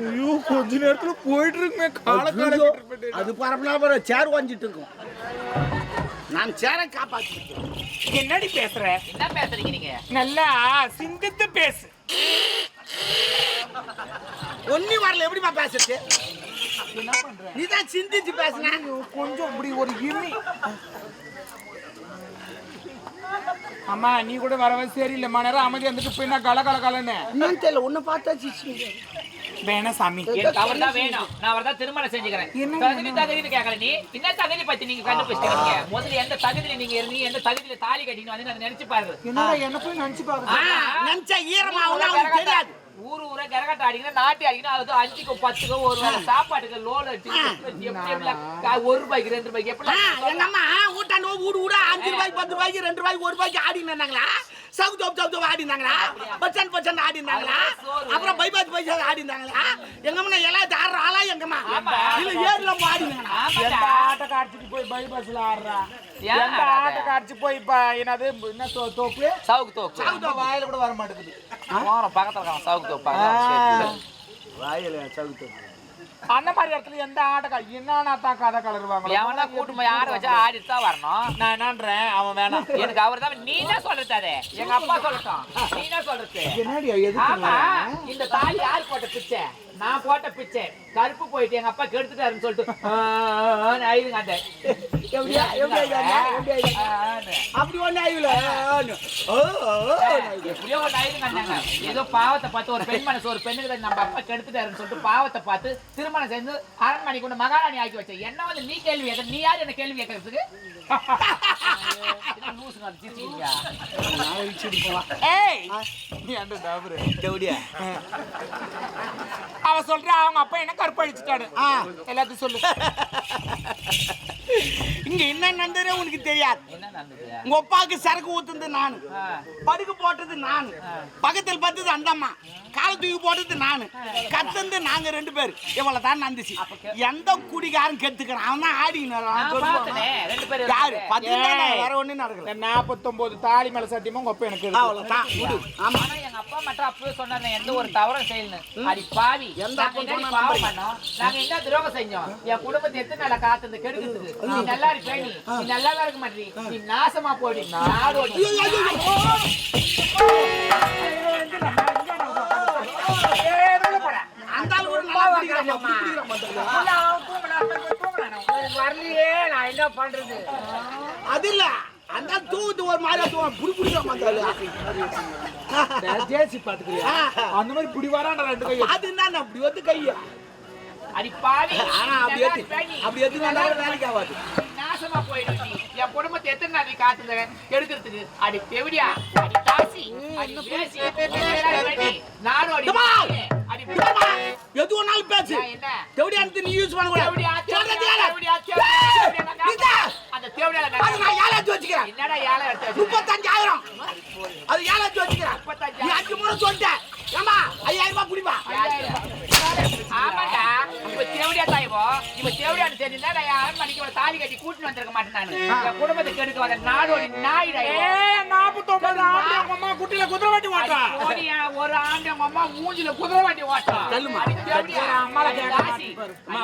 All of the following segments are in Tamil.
ஐயோ கொஞ்ச நேரத்துல போயிட்டு இருக்குமே கால கால அது பரப்பலாபுர சேர் வாஞ்சிட்டு இருக்கும். நான் சேரை காப்பாற்றிட்டேன் என்னடி பேசுற? என்ன பேசுறீங்க நீங்க? நல்லா சிந்தித்து பேசு. ஒன்னி வரல எப்படிமா பேசுறது? நீ தான் சிந்திச்சு பேசுன. கொஞ்சம் இப்படி ஒரு இமி அம்மா நீ கூட வரவே சரியில்லைம்மா நேரம் அமைதி வந்துட்டு போய் நான் கல கல கலன்னு என்னன்னு தெரியல உன்னை பார்த்தா சிச்சு வேணா சாமி. எனக்கு அவர் தான் வேணும். நான் அவர் தான் திருமணம் செஞ்சுக்கிறேன். தகுதி தகுதின்னு கேட்கல நீ. என்ன தகுதி பத்தி நீங்க கண்டுபிடிச்சிருக்கீங்க முதல்ல எந்த தகுதியில நீங்க இருந்தீங்க எந்த தகுதியில தாலி கட்டின்னு வந்து அதை நினைச்சு பாருங்க என்னடா என்ன போய் நினைச்சு பாருங்க நினைச்சா அவனுக்கு தெரியாது. ஊரு ஊரா கரகாட்டம் அடிக்கணும் நாட்டி அடிக்கணும் அது அஞ்சுக்கோ பத்துக்கோ ஒரு வேளை சாப்பாட்டுக்கு கா- ஒரு ரூபாய்க்கு ரெண்டு ரூபாய்க்கு எப்படி எங்க அம்மா ஊட்டாண்டு வீடு வீடு அஞ்சு ரூபாய்க்கு பத்து ரூபாய்க்கு ரெண்டு ரூபாய்க்கு ஒரு ரூபாய்க்கு ஆடின்னு இருந்தாங்களா சவு தோப்பு சவு தோப்பு ஆடி இருந்தாங்களா பச்சன் பச்சன் ஆடி இருந்தாங்களா அப்புறம் பைபாஸ் பைசா ஆடி இருந்தாங்களா எங்க அம்மா எல்லாம் ஆடுற ஆளா எங்க அம்மா இல்ல ஏர்ல ஆடி இருந்தாங்களா. ஆட்ட காட்சிக்கு போய் பைபாஸ்ல ஆடுறா? எந்த? ஆட்ட காட்சி போய் இப்ப என்னது என்ன தோ- தோப்பு? சவுக்கு தோப்பு. இந்த வாயில கூட வர மாட்டேங்குது பக்கத்துல இருக்கான் சவுக்கு தோப்பு. வாயில சவு தோப்பு. அந்த மாதிரி இடத்துல எந்த ஆட்ட என்னன்னா தான் கதை கலருவாங்க எவனா கூட்டு போய் ஆட வச்சா ஆடிட்டு தான் வரணும். நான் என்னன்றேன் அவன் வேணாம். எனக்கு அவர் தான் நீ என்ன சொல்றது அது. எங்க அப்பா சொல்லட்டும். நீ என்ன சொல்றது. என்னடி ஆமா இந்த தாலி யார் போட்ட பிச்சை? நான் போட்ட பிச்சை கருப்பு போயிட்டு எங்க அப்பா கெடுத்துட்டாருன்னு சொல்லிட்டு அப்படி ஒண்ணு ஆயில எப்படியோ ஒண்ணு ஏதோ பாவத்தை பார்த்து ஒரு பெண் மனசு ஒரு பெண்ணுக்கு நம்ம அப்பா கெடுத்துட்டாருன்னு சொல்லிட்டு பாவத்தை பார்த்து திருமணம் செஞ்சு அரண்மனைக்கு கொண்டு மகாராணி ஆக்கி வச்சேன் என்ன வந்து நீ கேள்வி கேட்க நீ யார் என்ன கேள்வி கேட்கறதுக்கு அவ சொல்றா அவங்க அப்பா என்ன கற்பழிச்சிட்டாரு. எல்லாத்தையும் சொல்லு. இங்க என்ன நடந்ததே உனக்கு தெரியாது. உங்க அப்பாவுக்கு சரக்கு ஊத்துனது நானு. படுக்கு போட்டது நானு. பக்கத்தில் பார்த்தது அந்த அம்மா காலை தூக்கி போட்டது நானு. கத்தந்து நாங்க ரெண்டு பேர். இவ்வளவு தான் நடந்துச்சு எந்த குடிகாரன் கெத்துக்கிறான் அவன் தான் பேரும் யாரு. பத்து. வேற ஒண்ணும் நடக்கல. நாற்பத்தொன்பது தாலி மேல சத்தியமா உங்க அப்பா எனக்கு இருக்கு. அவ்வளவுதான். விடு. ஆமா. எங்க அப்பா மட்டும் அப்பவே சொன்னாரு எந்த ஒரு தவறும் செய்யலன்னு. அடி பாவி. எந்த பாவம்? பண்ணோம்? நாங்க என்ன துரோகம் செஞ்சோம்? என் குடும்பத்தை எத்தனை நாளா காத்து கெடுக்கிறதுக்கு நீ நல்லா இருப்பே நீ. நீ நல்லா இருக்க மாட்டீ நீ நாசமா போடி. வரலையே. நான் என்ன பண்றது? அது இல்ல. அந்த தூவுது ஒரு மாதிரி தூவம் புடி அந்த ஆளு. ஜேசி பாத்துக்கிறியா? அந்த மாதிரி இப்படி வரான்டா ரெண்டு கை அது என்ன அப்படி வந்து கைய? ஆனா அப்படி ஏத்து. அப்படி எது வேண்டாலும் வேலைக்கு ஆகாது நாசமா போயிடு நீ. என் குடும்பத்தை எத்தனை நாள் நீ காத்துல கெடுக்கிறதுக்கு அடி பெவிடியா அடி தாசி அடி பேசி நல்லா இருப்பே நீ. நாடோடி ஏம்மா! அடி ஏம்மா, எது ஒன்னாலும் பேசு. நான் என்ன? தேவடி அடுத்து நீ யூஸ் பண்ண தேவடியா, தேவடியா. தேவடியா, தேவடியா, தேவடியா, இதா. அந்த தேவடியால அது நான் ஏழாச்சு வச்சுக்கிறேன். என்னடா ஏழை எடுத்து வச்சிருக்க? முப்பத்தஞ்சாயிரம். அது ஏழாச்சு வச்சுக்கிறேன். முப்பத்தஞ்சாயிரம். நீ அஞ்சு முறை சொல்லிட்டேன் ஏமா ஐயாயிரம் ரூபாய் குடிப்பா தேவடியான்னு நான் யாரும் மணிக்கு ஒரு தாலி கட்டி கூட்டிட்டு வந்திருக்க மாட்டேன் நானு என் குடும்பத்தை கெடுக்க வந்த நாடோடி நாயிடா இவன். ஏய் நாற்பத்தொன்பது ஆண்டு உங்க அம்மா குட்டில குதிரை வண்டி ஓட்டா அடி போடியா, ஒரு ஆண்டு உங்க அம்மா மூஞ்சில குதிரை வண்டி ஓட்டும் தள்ளுமா. அடி தேவடியா, அம்மால அடி கேட்க தாசி. அம்மா,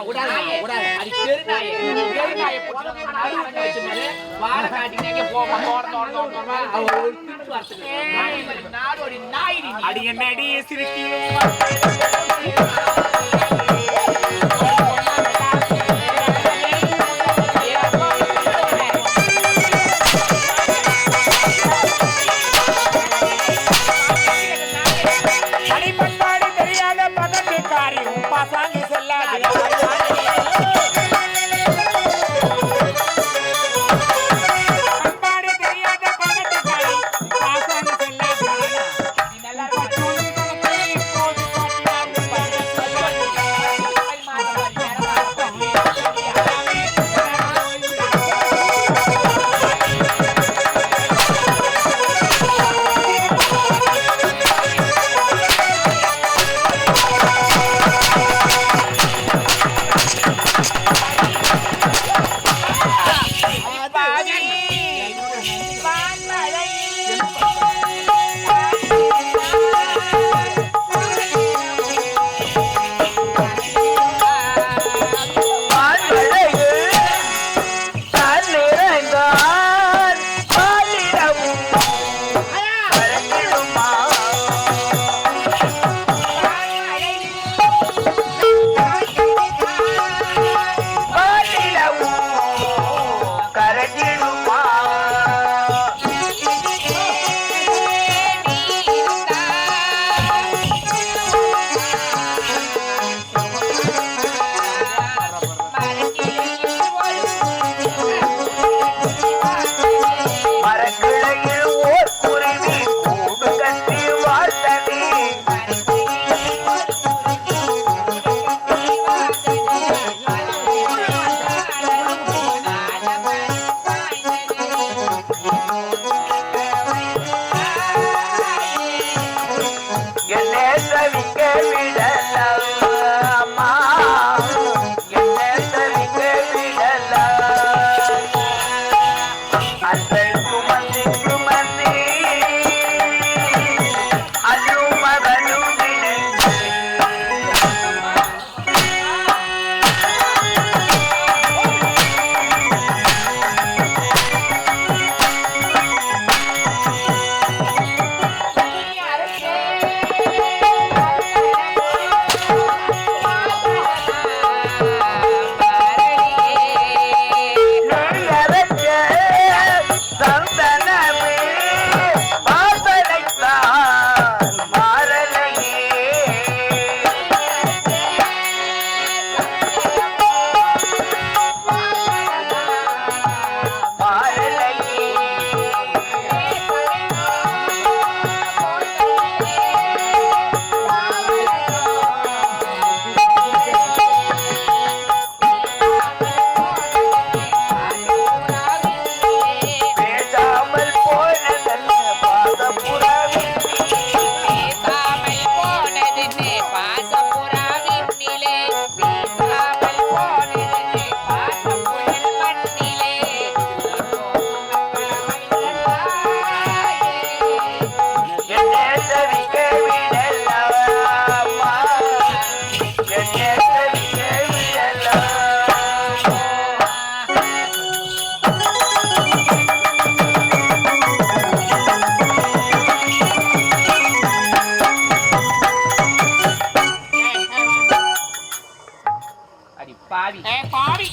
பாவி ஏ பாவி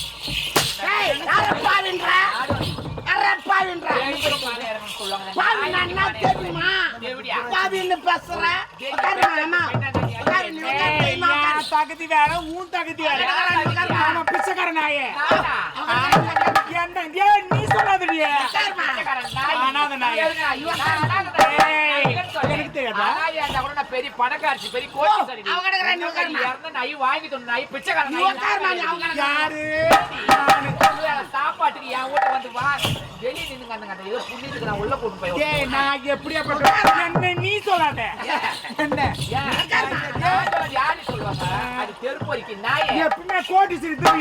ஏய், யார பாவின்ற? யார பாவின்ற? பாவி நான் என்ன தெரியுமா? பாவின்னு பேசுற? உட்காரு, நீ உட்காரு, தெரியுமா, தகுதி வேற உன் தகுதி வேற ஆமா பிச்சைக்கார நாயே நானா? என்ன நீ சொல்லாதடி உட்காருமா. பிச்சைக்காரன் நாய். அனாதை நாய். இருந்தா கூட நான் பெரிய பணக்காரச்சி, பெரிய கோடீஸ்வரி. அவன் கிடக்குறான், நீ நீ உட்காருமா. இறந்த நாய், வாங்கி நாய், நாய். அவங்க. யாரு? நானு. சாப்பாட்டுக்கு என் வீட்டுக்கு வந்து வா. வெளியே நின்னுங்க அந்த கதை. ஏதோ புண்ணியத்துக்கு நான் உள்ள கூட்டு போய் ஏய் நான் எப்படியாப்பட்ட என்ன நீ சொல்லாத. என்ன? யாரு சொல்லுவாங்க? அது தெருப்பொறிக்கு நாயே. எப்பவுமே கோடி சிரித்து